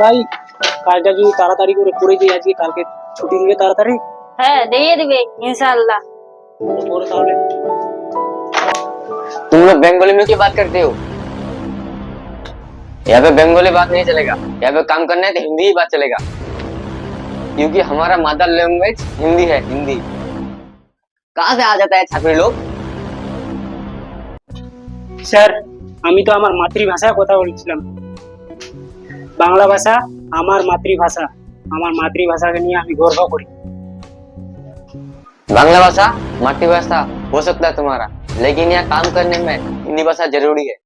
ভাই কাজটা যদি তাড়াতাড়ি করে করে দিই আজকে কালকে ছুটি দিবে তাড়াতাড়ি হ্যাঁ দিয়ে দিবে ইনশাআল্লাহ করে তাহলে तुम लोग बंगाली में क्यों बात करते हो यहाँ पे बंगाली बात नहीं चलेगा यहाँ पे काम करना है तो हिंदी ही बात चलेगा क्योंकि हमारा मदर लैंग्वेज हिंदी है हिंदी कहाँ से आ जाता है छात्री लोग স্যার আমি তো আমার মাতৃভাষায় কথা বলছিলাম বাংলা ভাষা আমার মাতৃভাষা আমার মাতৃভাষাকে নিয়ে আমি গর্ব করি बांग्ला भाषा मातृभाषा हो सकता है तुम्हारा लेकिन यहाँ काम करने में हिंदी भाषा जरूरी है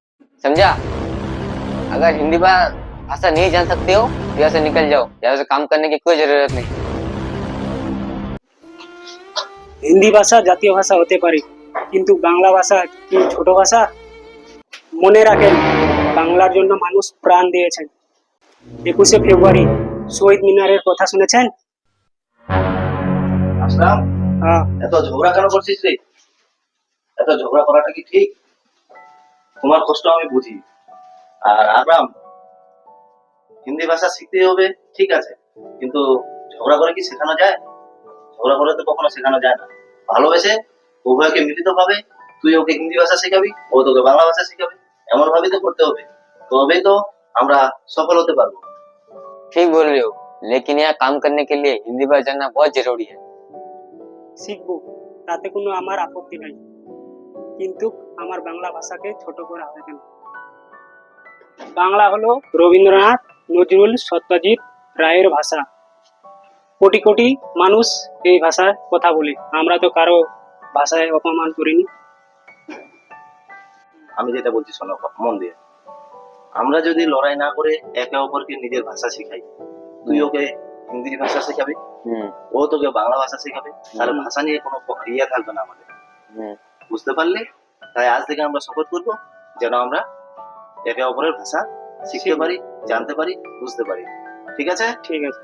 समझा अगर हिंदी भा- भाषा नहीं जान सकते हो तो यहाँ से निकल जाओ यहाँ से काम करने की कोई जरूरत नहीं হিন্দি ভাষা জাতীয় ভাষা হতে পারে কিন্তু বাংলা ভাষা কি ছোট ভাষা মনে রাখেন বাংলার জন্য মানুষ প্রাণ দিয়েছেন একুশে ফেব্রুয়ারি শহীদ মিনারের কথা শুনেছেন? আসলাম। হ্যাঁ। এত ঝগড়া কেন করছিস রে? এত ঝগড়া করাটা কি ঠিক? তোমার কষ্ট আমি বুঝি। আর হিন্দি ভাষা শিখতেই হবে ঠিক আছে। কিন্তু ঝগড়া করে কি শেখানো যায়? ঝগড়া করে তো কখনো শেখানো যায় না। ভালোবেসে উভয়কে মিলিত ভাবে তুই ওকে হিন্দি ভাষা শেখাবি ও তোকে বাংলা ভাষা শেখাবে। এমন ভাবেই তো করতে হবে। তবেই তো আমরা সফল হতে পারবো ठीक बोल रहे हो लेकिन यहाँ काम करने के लिए हिंदी भाषा जानना बहुत जरूरी है শিখবো তাতে কোনো আমার আপত্তি নাই কিন্তু আমার বাংলা ভাষাকে ছোট করা হবে কেন বাংলা হলো রবীন্দ্রনাথ নজরুল সত্যজিৎ রায়ের ভাষা কোটি কোটি মানুষ এই ভাষায় কথা বলে আমরা তো কারো ভাষায় অপমান করিনি আমি যেটা বলছি শোনো মন দিয়ে আমরা যদি লড়াই না করে একে অপরকে নিজের ভাষা শিখাই তুই ওকে হিন্দি ভাষা শেখাবি ও তোকে বাংলা ভাষা শেখাবে তাহলে ভাষা নিয়ে কোনো ইয়ে থাকবে না আমাদের। বুঝতে পারলে? তাই আজ থেকে আমরা সফর করব যেন আমরা একে অপরের ভাষা শিখতে পারি জানতে পারি বুঝতে পারি। ঠিক আছে? ঠিক আছে।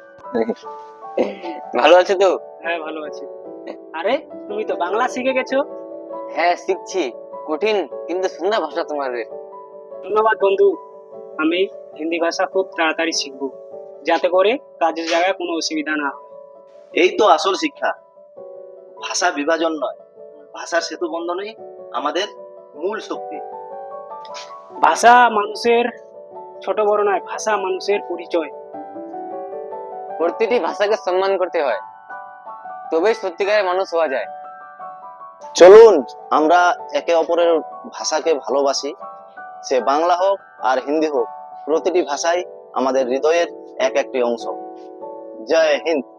ভালো আছে তো? হ্যাঁ ভালো আছি। আরে তুমি তো বাংলা শিখে গেছো? হ্যাঁ শিখছি। কঠিন কিন্তু সুন্দর ভাষা তোমাদের। ধন্যবাদ বন্ধু। আমি হিন্দি ভাষা খুব তাড়াতাড়ি শিখব। যাতে করে কাজের জায়গায় কোনো অসুবিধা না হয়। এই তো আসল শিক্ষা। ভাষা বিভাজন নয় ভাষার সেতু বন্ধনই আমাদের মূল শক্তি। ভাষা মানুষের ছোট বড় নয় ভাষা মানুষের পরিচয়। প্রতিটি ভাষাকে সম্মান করতে হয় তবেই সত্যিকারের মানুষ হওয়া যায়। চলুন আমরা একে অপরের ভাষাকে ভালোবাসি সে বাংলা হোক আর হিন্দি হোক, প্রতিটি ভাষাই আমাদের হৃদয়ের এক একটি অংশ। জয় হিন্দ।